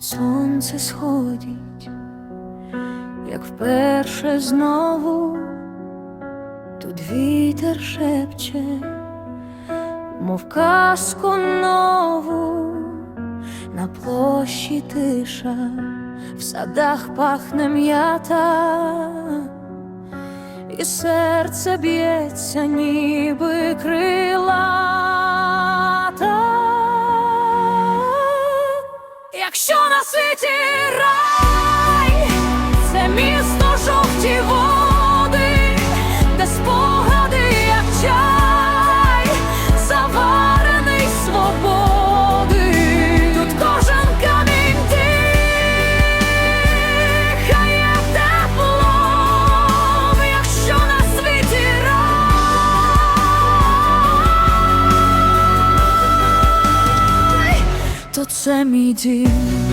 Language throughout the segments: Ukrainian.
Тут сонце сходить, як вперше знову, тут вітер шепче, мов казку нову, на площі тиша, в садах пахне м'ята, і серце б'ється, ніби крилата. Світі рай, це місто жовті води, де спогади, як чай, заварений свободи, тут кожен камінь дихає теплом, якщо на світі рай, то це мій дім.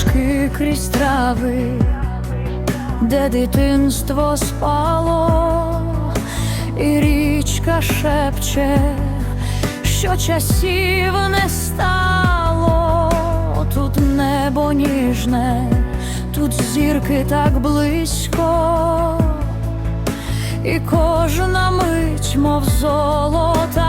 Стежки крізь трави, де дитинство спало, і річка шепче, що часів не стало, тут небо ніжне, тут зірки так близько, і кожна мить, мов золота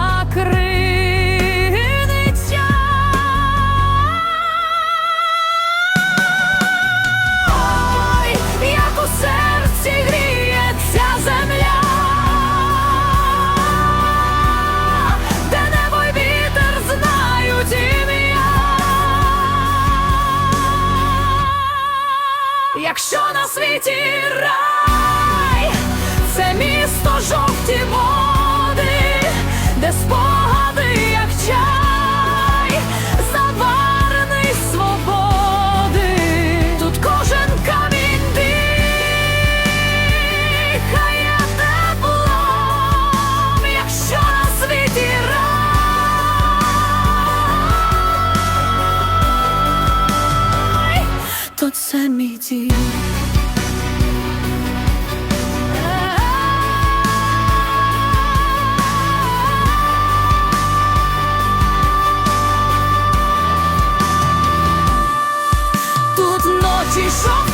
Якщо на світі рай, це місто жовті води, то це мій дім. Тут ночі шов.